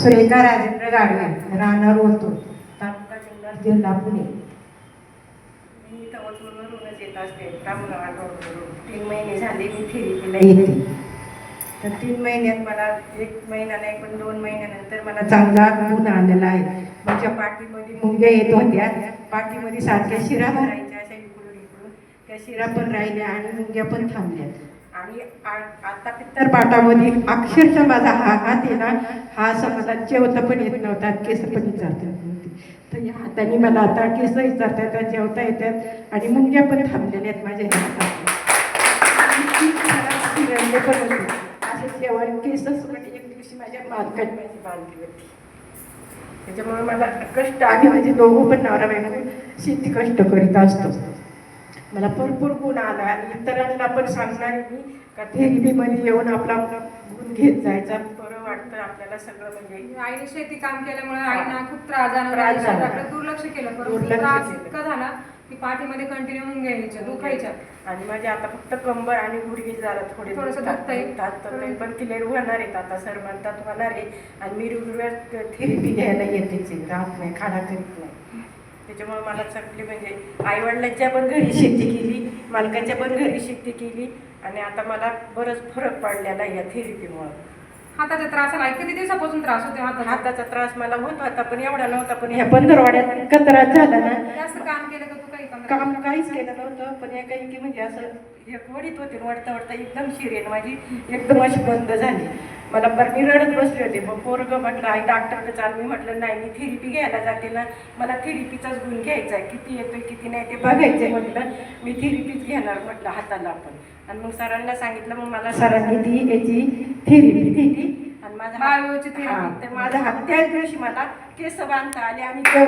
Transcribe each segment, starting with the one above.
सुरेखा राजेंद्र गाडवे राहणार होतो तालुका जुन्नर जिल्हा पुणे. मी येत असते तीन महिने झाले मी थेरपीला येते तर तीन महिन्यात मला एक महिना नाही पण दोन महिन्यानंतर मला चांगला गुण आलेला आहे. माझ्या पाठीमध्ये मुंग्या येत होत्या. पाठीमध्ये सारख्या शिरा भरायच्या अशा इकडून इकडून. त्या शिरा पण राहिल्या आणि मुंग्या पण थांबल्या. आणि आता पित्तर पाटामध्ये अक्षरशः माझा हा हात आहे ना हा असं मला जेवता पण येत नव्हता केस पण विचारतात तर या हाताने मला आता केस विचारतात जेवता येतात आणि मुंग्या पण थांबलेल्या आहेत माझ्या हातात पण होते. असे केसच पण एक दिवशी माझ्या मालकाने माझी बांधली होती. त्याच्यामुळे मला कष्ट आणि माझे दोघं पण नवरा बायको शेती कष्ट करीत असतो. मला भरपूर गुण आला. आणि इतरांना पण सांगणार मी. का थेरपीमध्ये येऊन आपला गुण घेत जायचा. बरं वाटतं आपल्याला सगळं म्हणजे. आईने शेती काम केल्यामुळे आईना खूप त्रास झाला. झाला. दुर्लक्ष केलं. त्रास. इतका झाला की पाठीमध्ये कंटिन्यू मुंग्या यायच्या दुखायच्या. आणि माझे आता फक्त कंबर आणि गुडघे जरा थोडे थोडंसं. दुखतात, तर ते पण क्लिअर होणार आहेत. आता सर म्हणतात होणार आहे आणि मी रेग्युलर थेरपी घ्यायला येतेच राहत नाही खाडा करीत नाही. त्याच्यामुळे मला चांगली म्हणजे आईवडिलांच्या पण घरी शेती केली मालकाच्या पण घरी शेती केली आणि आता मला बरंच फरक पडलेला या थेरपीमुळं हाताच्या त्रासाला आई किती दिवसापासून त्रास होते हाताचा? हाताचा त्रास मला होत होता पण एवढा नव्हता पण ह्या पंधरवाड्यात इतका त्रास झाला ना. जास्त काम केलं का तू काही काम काहीच केलं नव्हतं पण एका की म्हणजे असं एक वडीत होते वडता वडता एकदम शिरेन माझी एकदम अशी बंद झाली. मला बरं मी रडत बसले होते. मग पोरगं म्हटलं आई डॉक्टरकडे चाल. मी म्हटलं नाही मी थेरपी घ्यायला जाते ना. मला थेरपीचाच गुण घ्यायचा आहे किती येतोय किती नाही ते बघायचंय. म्हटलं मी थेरपीच घेणार. म्हटलं हाताला आपण आणि मग सरांना सांगितलं मग मला सरांनी ती याची थेरपी दिली आणि माझा तर माझा हात त्याच दिवशी मला केस बांधता आले आणि आहे?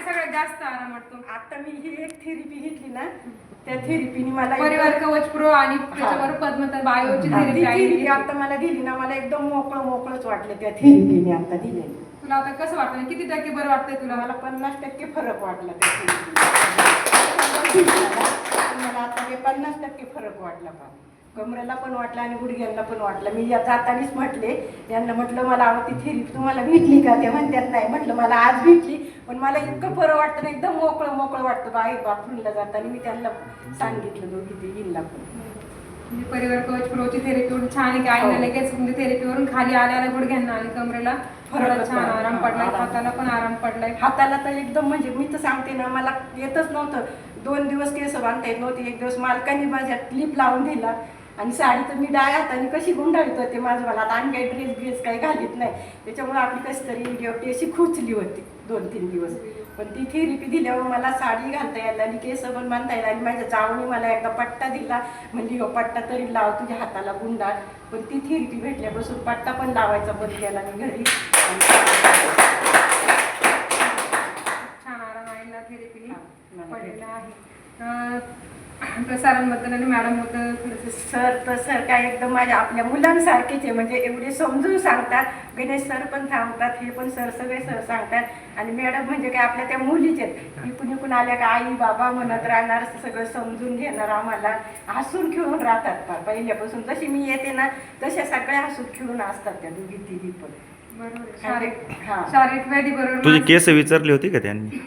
सगळ्यात जास्त आराम वाटतो आता मी ही एक थेरपी घेतली ना त्या थेरपीने मला परिवार कवच प्रो आणि त्याच्यावर पद्मतर बायोची थेरपी थेरपी आता मला दिली ना मला एकदम मोकळं मोकळंच वाटलं त्या थेरपीने आता दिलेली. तुला आता कसं वाटतं? किती टक्के बरं वाटतंय तुला? मला पन्नास टक्के फरक वाटला त्या थेरपीने मला आता हे पन्नास टक्के फरक वाटला पा कमरेला पण वाटला आणि गुडघ्यांना पण वाटलं. मी या जातानीच म्हटले यांना म्हटलं मला अहो ती थेरपी तुम्हाला भेटली का? ते म्हणतात नाही. म्हटलं मला आज भेटली पण मला इतकं बरं वाटतं ना एकदम मोकळं मोकळं वाटतं बाहेर बाथरूमला जाताना. मी त्यांना सांगितलं दोघी ते येईनला पण. म्हणजे परिवार कवच प्रोची थेरपी एवढी छान आहे की हो. लगेच म्हणजे थेरपीवरून खाली आल्याला गुडघ्यांना आणि कमरेला. फरक छान. आराम पडलाय. हाताला पण आराम पडलाय. हाताला तर एकदम म्हणजे मी तर सांगते ना मला येतच नव्हतं. दोन दिवस केस बांधता येत नव्हते. एक दिवस मालकाने माझ्या क्लिप लावून दिला. आणि साडी तर मी डाय हाताने कशी गुंडाळीत होते माझं मला आता आणि काही ड्रेस ड्रेस काही घालीत नाही. त्याच्यामुळे आपली कशी तरी ड्युटी अशी खुचली होती दोन तीन दिवस. पण ती थेरपी दिल्यावर मला साडी घालता यायला आणि केस पण बांधता यायला आणि माझ्या जावणी मला एकदा पट्टा दिला. म्हणजे हो पट्टा तरी लाव तुझ्या हाताला गुंडाळ. पण ती थेरपी भेटल्यापासून पट्टा पण लावायचा बंद केला मी घरी. छान आराम थेरपीने पडलेला आहे. अं, सरांबद्दल आणि मॅडमबद्दल सर तर सर काय एकदम माझ्या आपल्या मुलांसारखेच आहे. म्हणजे एवढे समजून सांगतात. गणेश सर पण थांबतात हे पण सर सगळे सर सांगतात. आणि मॅडम म्हणजे काय आपल्या त्या मुलीच आहेत. इकून इकून आल्या का आई बाबा म्हणत राहणार सगळं समजून घेणार आम्हाला. हसून खेळून राहतात. पहिल्यापासून जशी मी येते ना तशा सगळ्या हसून खेळून असतात त्या दोघी तिघी पण. शारीरिक हा. शारीरिक व्याधी बरोबर तुझी केस विचारली होती का त्यांनी?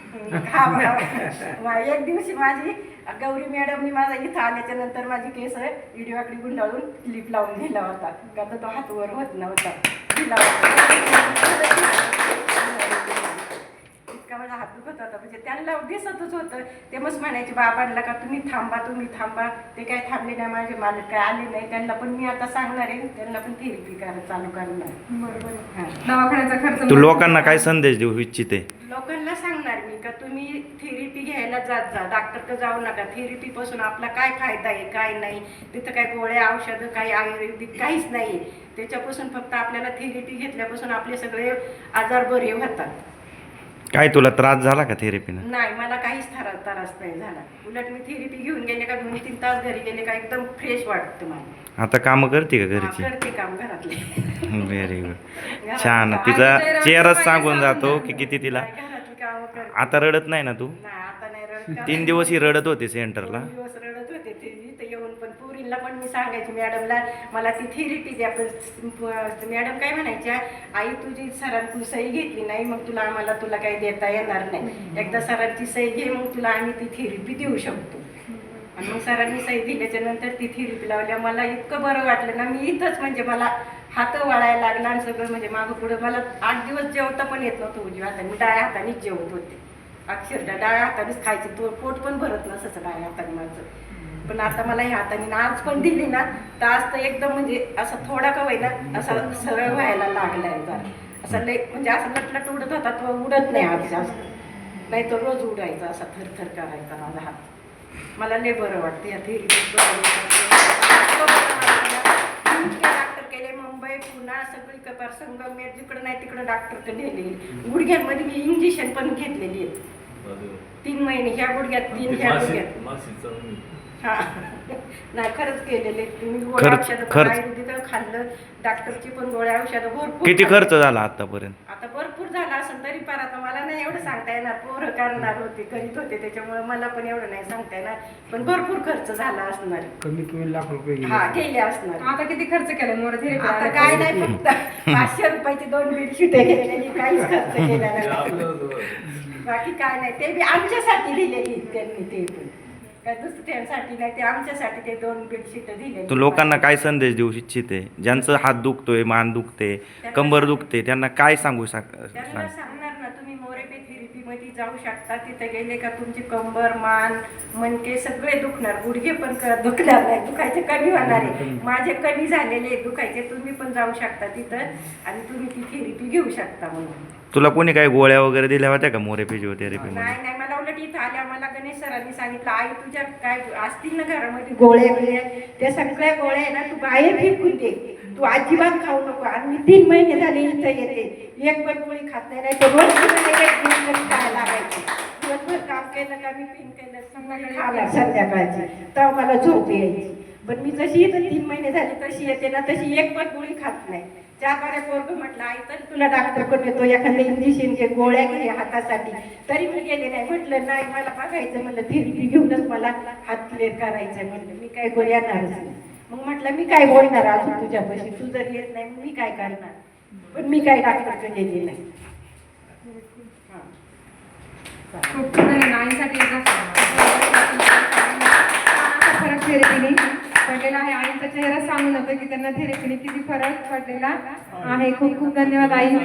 हा, बरोबर. एक दिवशी माझी गौरी मॅडमनी माझा इथं आल्याच्यानंतर माझी केस व्हिडिओकडे गुंडाळून क्लिप लावून दिला होता. का तो हात वर होत नव्हता. होता दुखत होता. म्हणजे त्यांना दिसतच होतं. ते मस्त म्हणायचे बाबांना का तुम्ही थांबा तुम्ही थांबा. ते काय थांबले नाही माझे मालक काय आले नाही. त्यांना पण मी आता सांगणार आहे. त्यांना पण थेरपी करायला चालू करणार. बरोबर. दवाखान्याचा खर्च तू लोकांना काय संदेश देऊ इच्छिते? लोकांना सांगणार मी का तुम्ही थेरपी घ्यायला जात जा. डॉक्टरकडे जाऊ नका. थेरपी पासून आपला काय फायदा आहे काय नाही. तिथं काय गोळ्या औषधं काही आयुर्वेदिक काहीच नाही त्याच्यापासून फक्त आपल्याला थेरपी घेतल्यापासून आपले सगळे आजार बरे होतात. काय तुला त्रास झाला का थेरपीनं नाही मला काहीच त्रास त्रास नाही झाला. उलट मी थेरपी घेऊन गेले का दोन तीन तास घरी गेले का एकदम फ्रेश वाटतं मला. आता कामं करते का हा, घरची करते काम घरातले. व्हेरी गुड छान. तिचा चेहराच सांगून जातो. की किती तिला. घरातली कामं करते. आता रडत नाही ना तू? नाही आता नाही रडत. तीन दिवस ही रडत होती सेंटरला. दोन दिवस रडत होते ते येऊन पण मी सांगायची मॅडमला मला ती थेरपी द्या पण मॅडम काय म्हणायच्या आई तुझी सरांकडून सही घेतली नाही मग तुला आम्हाला तुला काही देता येणार नाही. एकदा सरांची सही घे मग तुला आम्ही ती थेरपी देऊ शकतो. आणि मग सरांनी सही दिल्याच्या नंतर ती थेरपी लावल्या. मला इतकं बरं वाटलं ना मी इथंच म्हणजे मला हात वळायला लागला आणि सगळं म्हणजे मागं पुढं मला आठ दिवस जेवता पण येत नव्हतं उजव्या हाताने. मी डाव्या हातानेच जेवत होते. अक्षरशः डाव्या हातानेच खायचे. तो पोट पण भरत नसायचं डाव्या हाताने माझं. पण आता मला ह्या हाताने ना आज पण दिली ना तर आज तर एकदम म्हणजे असं थोडा का होईना असा सरळ व्हायला लागलाय जरा. असं लय म्हणजे असं लटलट उडत होता तो उडत नाही आज जास्त. नाही तर रोज उडायचा असा थरथर करायचा माझा हात. मला लय बरं वाटतं डॉक्टर केले मुंबई पुणा सगळी कपार संगमेर जिकडं नाही तिकडं डॉक्टरकडे नेले. गुडघ्यांमध्ये मी इंजेक्शन पण घेतलेली आहेत. तीन महिने ह्या गुडघ्यात तीन ह्या गुडघ्यात. हा. नाही खरंच केलेले. तुम्ही गोळ्या खर्च- औषधं पण खर्च. आयुर्वेदिक खाल्लं डॉक्टरची पण गोळ्या औषधं भरपूर किती खाल्ली. खर्च झाला आतापर्यंत? आता भरपूर झाला असेल तरी पण आता मला नाही एवढं सांगता येणार. पोरं करणार होते करीत होते त्याच्यामुळे मला पण एवढं नाही सांगता येणार. पण भरपूर खर्च झाला असणार. कमीत कमी लाख रुपये गेले. हा गेले असणार. आता किती खर्च केला? मोर थेरपी आता काय नाही फक्त पाचशे रुपयाची दोन बेडशीट काहीच खर्च केला नाही. बाकी काय नाही ते बी आमच्यासाठी दिलेली त्यांनी ते पण. काय दुसऱ्यांसाठी नाही ते आमच्यासाठी ते दोन बेडशीट दिलेली. तू लोकांना काय संदेश देऊ इच्छिते? ज्यांचं हात दुखतोय मान दुखते कंबर दुखते त्यांना काय सांगू शक त्यांना सांग सांगणार ना तुम्ही मोरेपे जाऊ शकता तिथे गेले का तुमची कंबर मान मनके सगळे दुखणार. गुडघे पण क- दुखणार नाही दुखायचे कमी होणार आहे. माझे कमी झालेले दुखायचे. तुम्ही पण जाऊ शकता तिथं आणि तुम्ही ती थेरपी घेऊ शकता म्हणून. तुला कोणी काय गोळ्या वगैरे दिल्या होत्या का मोरे फिजिओथेरपी मध्ये नाही नाही आल्या मला गणेश सरांनी सांगितलं आई तुझ्या काय असतील ना घरामध्ये गोळे बिळे त्या सगळ्या गोळ्या आहे ना तू बाहेर फेकून दे. तू अजिबात खाऊ नको. आणि मी तीन महिने झाले इथं येते. एक पण गोळी खात नाही नाही तर रोज खायला लागायची. दिवसभर काम केलं का मी पिन केलं संध्याकाळी संध्याकाळची. तेव्हा मला झोप यायची. पण मी जशी इथं तीन महिने झाले तशी येते ना तशी एक पण गोळी खात नाही. त्याद्वारे पोरग म्हटलं आई तर तुला डॉक्टरकडे येतो एखाद्या इंजेक्शन घे गोळ्या घे हातासाठी. तरी मी गेले नाही म्हटलं नाही मला बघायचं म्हणलं थिरपी घेऊनच मला हात क्लिअर करायचं म्हणलं मी काय गोळ्या नाही. मग म्हटलं मी काय बोलणार अजून तुझ्यापाशी? तू जर येत नाही मी काय करणार? पण मी काय डॉक्टरकडे गेले नाही. खूप आईसाठी फरक थेरपीने पडलेला आहे. आईचा चेहरा सांगून होतं की त्यांना थेरपीने किती फरक पडलेला आहे. खूप खूप धन्यवाद आई.